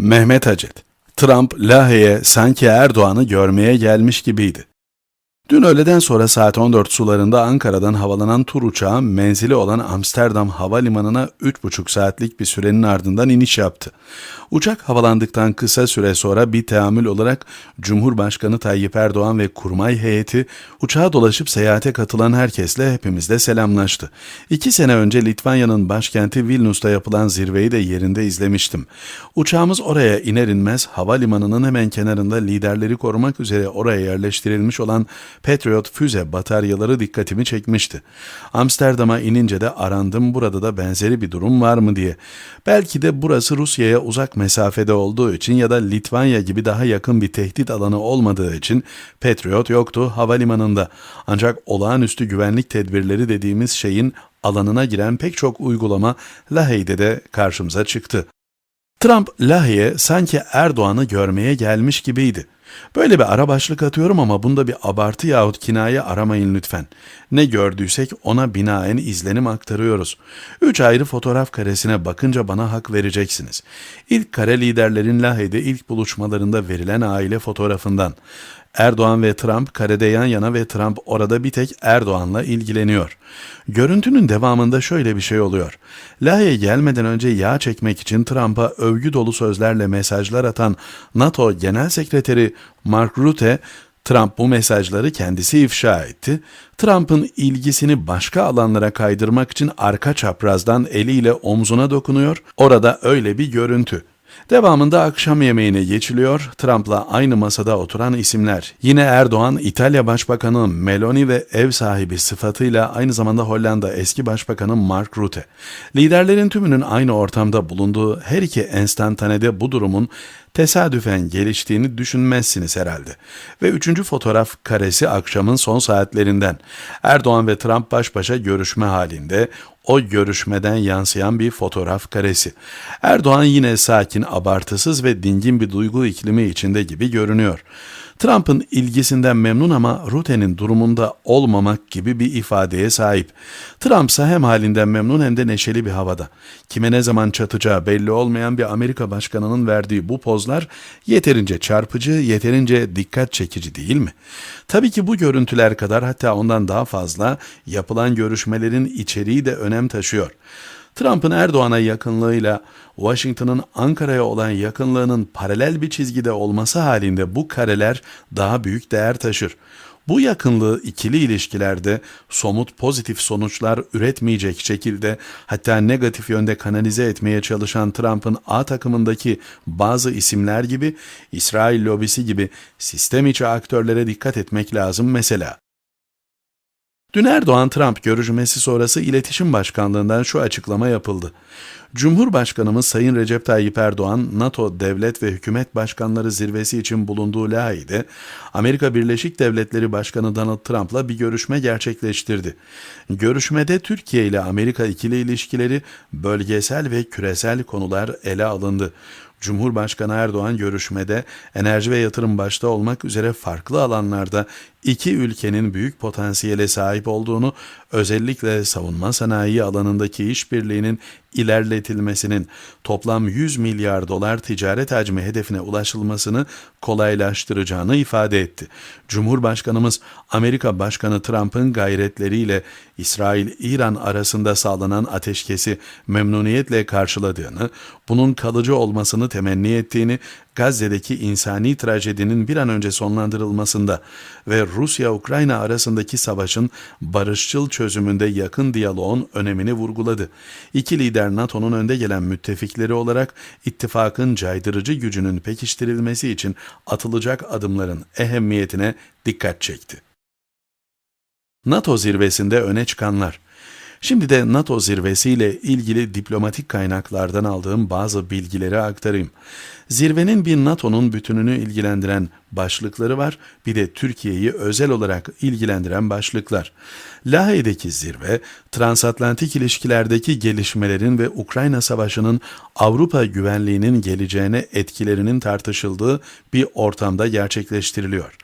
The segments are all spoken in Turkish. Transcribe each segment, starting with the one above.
Mehmet Acet. Trump Lahey'e sanki Erdoğan'ı görmeye gelmiş gibiydi. Dün öğleden sonra saat 14 sularında Ankara'dan havalanan tur uçağı menzili olan Amsterdam Havalimanı'na 3,5 saatlik bir sürenin ardından iniş yaptı. Uçak havalandıktan kısa süre sonra bir teamül olarak Cumhurbaşkanı Tayyip Erdoğan ve kurmay heyeti uçağa dolaşıp seyahate katılan herkesle hepimizle selamlaştı. İki sene önce Litvanya'nın başkenti Vilnius'ta yapılan zirveyi de yerinde izlemiştim. Uçağımız oraya iner inmez havalimanının hemen kenarında liderleri korumak üzere oraya yerleştirilmiş olan Patriot füze bataryaları dikkatimi çekmişti. Amsterdam'a inince de arandım burada da benzeri bir durum var mı diye. Belki de burası Rusya'ya uzak mesafede olduğu için ya da Litvanya gibi daha yakın bir tehdit alanı olmadığı için Patriot yoktu havalimanında. Ancak olağanüstü güvenlik tedbirleri dediğimiz şeyin alanına giren pek çok uygulama Lahey'de de karşımıza çıktı. Trump Lahey'e sanki Erdoğan'ı görmeye gelmiş gibiydi. Böyle bir ara başlık atıyorum ama bunda bir abartı yahut kinaye aramayın lütfen. Ne gördüysek ona binaen izlenim aktarıyoruz. Üç ayrı fotoğraf karesine bakınca bana hak vereceksiniz. İlk kare liderlerin Lahey'de ilk buluşmalarında verilen aile fotoğrafından. Erdoğan ve Trump karede yan yana ve Trump orada bir tek Erdoğan'la ilgileniyor. Görüntünün devamında şöyle bir şey oluyor. Lahey'e gelmeden önce yağ çekmek için Trump'a övgü dolu sözlerle mesajlar atan NATO Genel Sekreteri Mark Rutte, Trump bu mesajları kendisi ifşa etti. Trump'ın ilgisini başka alanlara kaydırmak için arka çaprazdan eliyle omzuna dokunuyor. Orada öyle bir görüntü. Devamında akşam yemeğine geçiliyor. Trump'la aynı masada oturan isimler. Yine Erdoğan, İtalya Başbakanı Meloni ve ev sahibi sıfatıyla aynı zamanda Hollanda eski başbakanı Mark Rutte. Liderlerin tümünün aynı ortamda bulunduğu her iki enstantanede bu durumun tesadüfen geliştiğini düşünmezsiniz herhalde. Ve üçüncü fotoğraf karesi akşamın son saatlerinden. Erdoğan ve Trump baş başa görüşme halinde o görüşmeden yansıyan bir fotoğraf karesi. Erdoğan yine sakin, abartısız ve dingin bir duygu iklimi içinde gibi görünüyor. Trump'ın ilgisinden memnun ama Rutte'nin durumunda olmamak gibi bir ifadeye sahip. Trump ise hem halinden memnun hem de neşeli bir havada. Kime ne zaman çatacağı belli olmayan bir Amerika başkanının verdiği bu pozlar yeterince çarpıcı, yeterince dikkat çekici değil mi? Tabii ki bu görüntüler kadar hatta ondan daha fazla yapılan görüşmelerin içeriği de önem taşıyor. Trump'ın Erdoğan'a yakınlığıyla Washington'ın Ankara'ya olan yakınlığının paralel bir çizgide olması halinde bu kareler daha büyük değer taşır. Bu yakınlığı ikili ilişkilerde somut pozitif sonuçlar üretmeyecek şekilde hatta negatif yönde kanalize etmeye çalışan Trump'ın A takımındaki bazı isimler gibi İsrail lobisi gibi sistem içi aktörlere dikkat etmek lazım mesela. Dün Erdoğan-Trump görüşmesi sonrası İletişim Başkanlığından şu açıklama yapıldı. Cumhurbaşkanımız Sayın Recep Tayyip Erdoğan, NATO Devlet ve Hükümet Başkanları Zirvesi için bulunduğu Lahey'de Amerika Birleşik Devletleri Başkanı Donald Trump'la bir görüşme gerçekleştirdi. Görüşmede Türkiye ile Amerika ikili ilişkileri, bölgesel ve küresel konular ele alındı. Cumhurbaşkanı Erdoğan görüşmede enerji ve yatırım başta olmak üzere farklı alanlarda iki ülkenin büyük potansiyele sahip olduğunu, özellikle savunma sanayi alanındaki işbirliğinin ilerletilmesinin toplam 100 milyar dolar ticaret hacmi hedefine ulaşılmasını kolaylaştıracağını ifade etti. Cumhurbaşkanımız Amerika Başkanı Trump'ın gayretleriyle İsrail-İran arasında sağlanan ateşkesi memnuniyetle karşıladığını, bunun kalıcı olmasını temenni ettiğini, Gazze'deki insani trajedinin bir an önce sonlandırılmasında ve Rusya-Ukrayna arasındaki savaşın barışçıl çözümünde yakın diyaloğun önemini vurguladı. İki lider NATO'nun önde gelen müttefikleri olarak ittifakın caydırıcı gücünün pekiştirilmesi için atılacak adımların ehemmiyetine dikkat çekti. NATO zirvesinde öne çıkanlar Şimdi de NATO zirvesiyle ilgili diplomatik kaynaklardan aldığım bazı bilgileri aktarayım. Zirvenin bir NATO'nun bütününü ilgilendiren başlıkları var. Bir de Türkiye'yi özel olarak ilgilendiren başlıklar. Lahey'deki zirve, transatlantik ilişkilerdeki gelişmelerin ve Ukrayna Savaşı'nın Avrupa güvenliğinin geleceğine etkilerinin tartışıldığı bir ortamda gerçekleştiriliyor.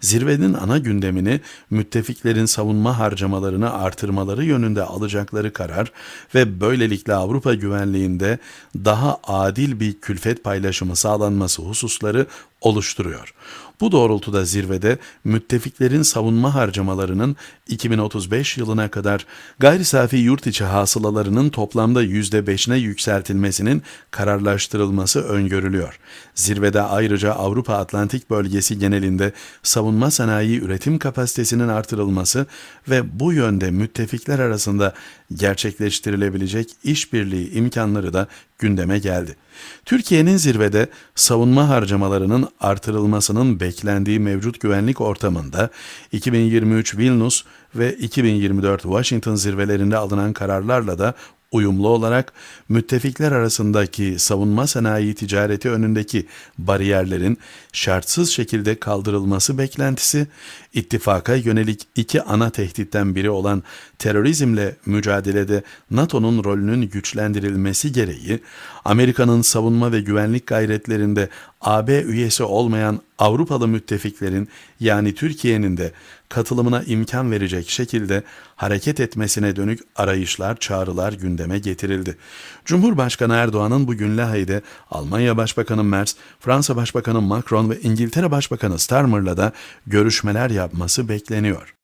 Zirvenin ana gündemini müttefiklerin savunma harcamalarını artırmaları yönünde alacakları karar ve böylelikle Avrupa güvenliğinde daha adil bir külfet paylaşımı sağlanması hususları oluşturuyor. Bu doğrultuda zirvede müttefiklerin savunma harcamalarının 2035 yılına kadar gayri safi yurt içi hasılalarının toplamda %5'ine yükseltilmesinin kararlaştırılması öngörülüyor. Zirvede ayrıca Avrupa Atlantik bölgesi genelinde savunma sanayi üretim kapasitesinin artırılması ve bu yönde müttefikler arasında gerçekleştirilebilecek işbirliği imkanları da gündeme geldi. Türkiye'nin zirvede savunma harcamalarının artırılmasının beklendiği mevcut güvenlik ortamında 2023 Vilnius ve 2024 Washington zirvelerinde alınan kararlarla da uyumlu olarak müttefikler arasındaki savunma sanayi ticareti önündeki bariyerlerin şartsız şekilde kaldırılması beklentisi, ittifaka yönelik iki ana tehditten biri olan terörizmle mücadelede NATO'nun rolünün güçlendirilmesi gereği, Amerika'nın savunma ve güvenlik gayretlerinde AB üyesi olmayan Avrupalı müttefiklerin yani Türkiye'nin de katılımına imkan verecek şekilde hareket etmesine dönük arayışlar, çağrılar gündeme getirildi. Cumhurbaşkanı Erdoğan'ın bugün Lahey'de Almanya Başbakanı Merz, Fransa Başbakanı Macron ve İngiltere Başbakanı Starmer'la da görüşmeler yapması bekleniyor.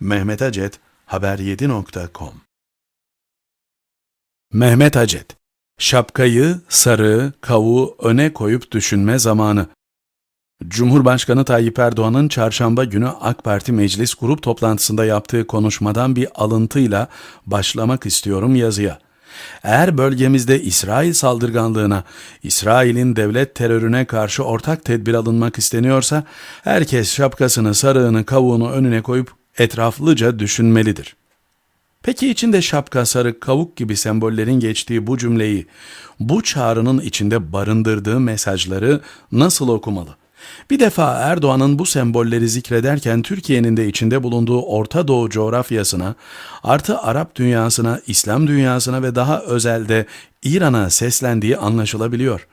Mehmet Acet, haber7.com Mehmet Acet Şapkayı, sarığı, kavuğu öne koyup düşünme zamanı. Cumhurbaşkanı Tayyip Erdoğan'ın çarşamba günü AK Parti Meclis Grup toplantısında yaptığı konuşmadan bir alıntıyla başlamak istiyorum yazıya. Eğer bölgemizde İsrail saldırganlığına, İsrail'in devlet terörüne karşı ortak tedbir alınmak isteniyorsa, herkes şapkasını, sarığını, kavuğunu önüne koyup etraflıca düşünmelidir.'' Peki içinde şapka, sarık, kavuk gibi sembollerin geçtiği bu cümleyi, bu çağrının içinde barındırdığı mesajları nasıl okumalı? Bir defa Erdoğan'ın bu sembolleri zikrederken Türkiye'nin de içinde bulunduğu Orta Doğu coğrafyasına, artı Arap dünyasına, İslam dünyasına ve daha özelde İran'a seslendiği anlaşılabiliyor.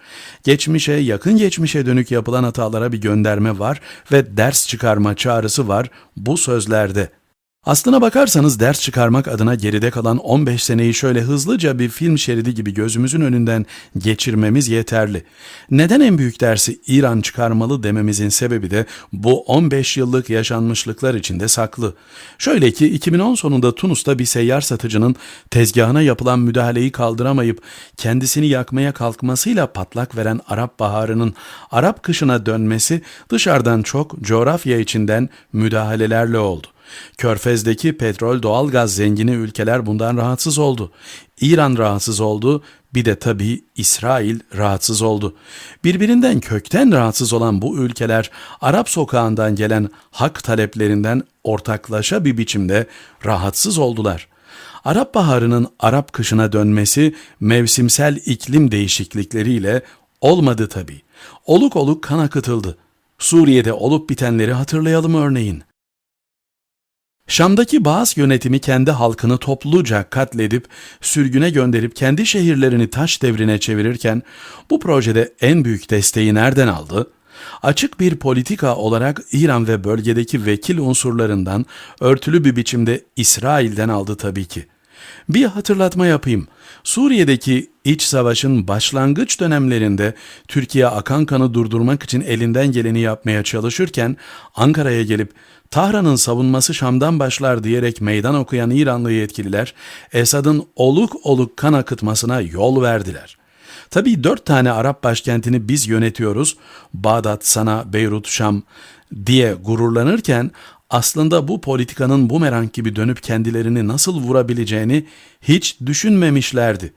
Geçmişe, yakın geçmişe dönük yapılan hatalara bir gönderme var ve ders çıkarma çağrısı var bu sözlerde. Aslına bakarsanız ders çıkarmak adına geride kalan 15 seneyi şöyle hızlıca bir film şeridi gibi gözümüzün önünden geçirmemiz yeterli. Neden en büyük dersi İran çıkarmalı dememizin sebebi de bu 15 yıllık yaşanmışlıklar içinde saklı. Şöyle ki 2010 sonunda Tunus'ta bir seyyar satıcının tezgahına yapılan müdahaleyi kaldıramayıp kendisini yakmaya kalkmasıyla patlak veren Arap Baharı'nın Arap kışına dönmesi dışarıdan çok coğrafya içinden müdahalelerle oldu. Körfez'deki petrol doğalgaz zengini ülkeler bundan rahatsız oldu. İran rahatsız oldu, bir de tabii İsrail rahatsız oldu. Birbirinden kökten rahatsız olan bu ülkeler Arap sokağından gelen hak taleplerinden ortaklaşa bir biçimde rahatsız oldular. Arap Baharı'nın Arap kışına dönmesi mevsimsel iklim değişiklikleriyle olmadı tabii. Oluk oluk kan akıtıldı. Suriye'de olup bitenleri hatırlayalım örneğin. Şam'daki Baas yönetimi kendi halkını topluca katledip sürgüne gönderip kendi şehirlerini taş devrine çevirirken bu projede en büyük desteği nereden aldı? Açık bir politika olarak İran ve bölgedeki vekil unsurlarından örtülü bir biçimde İsrail'den aldı tabii ki. Bir hatırlatma yapayım. Suriye'deki iç savaşın başlangıç dönemlerinde Türkiye akan kanı durdurmak için elinden geleni yapmaya çalışırken Ankara'ya gelip Tahran'ın savunması Şam'dan başlar diyerek meydan okuyan İranlı yetkililer Esad'ın oluk oluk kan akıtmasına yol verdiler. Tabii dört tane Arap başkentini biz yönetiyoruz, Bağdat, Sana, Beyrut, Şam diye gururlanırken aslında bu politikanın bumerang gibi dönüp kendilerini nasıl vurabileceğini hiç düşünmemişlerdi.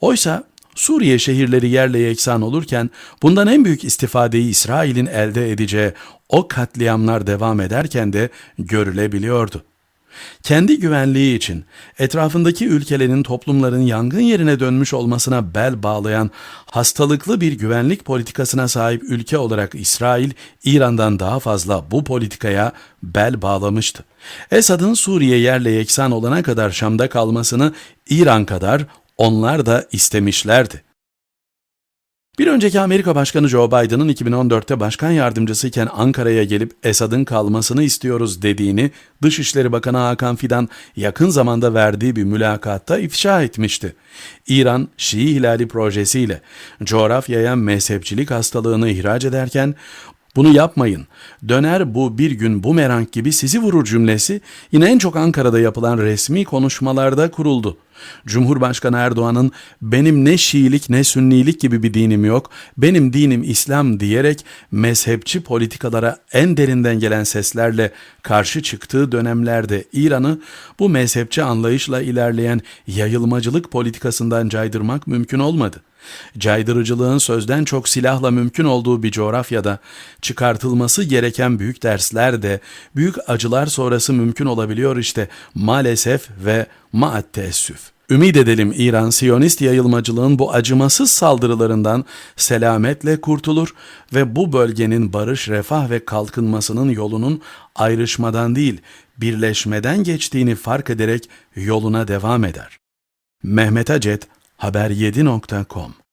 Oysa Suriye şehirleri yerle yeksan olurken bundan en büyük istifadeyi İsrail'in elde edeceği o katliamlar devam ederken de görülebiliyordu. Kendi güvenliği için etrafındaki ülkelerin toplumların yangın yerine dönmüş olmasına bel bağlayan hastalıklı bir güvenlik politikasına sahip ülke olarak İsrail, İran'dan daha fazla bu politikaya bel bağlamıştı. Esad'ın Suriye yerle yeksan olana kadar Şam'da kalmasını İran kadar onlar da istemişlerdi. Bir önceki Amerika Başkanı Joe Biden'ın 2014'te başkan yardımcısıyken Ankara'ya gelip Esad'ın kalmasını istiyoruz dediğini Dışişleri Bakanı Hakan Fidan yakın zamanda verdiği bir mülakatta ifşa etmişti. İran, Şii Hilali projesiyle coğrafyaya mezhepçilik hastalığını ihraç ederken bunu yapmayın. Döner bu bir gün bumerang gibi sizi vurur cümlesi yine en çok Ankara'da yapılan resmi konuşmalarda kuruldu. Cumhurbaşkanı Erdoğan'ın benim ne Şiilik ne Sünnilik gibi bir dinim yok, benim dinim İslam diyerek mezhepçi politikalara en derinden gelen seslerle karşı çıktığı dönemlerde İran'ı bu mezhepçi anlayışla ilerleyen yayılmacılık politikasından caydırmak mümkün olmadı. Caydırıcılığın sözden çok silahla mümkün olduğu bir coğrafyada çıkartılması gereken büyük dersler de büyük acılar sonrası mümkün olabiliyor işte maalesef ve maat teessüf. Ümid edelim İran Siyonist yayılmacılığın bu acımasız saldırılarından selametle kurtulur ve bu bölgenin barış, refah ve kalkınmasının yolunun ayrışmadan değil, birleşmeden geçtiğini fark ederek yoluna devam eder. Mehmet Acet Haber7.com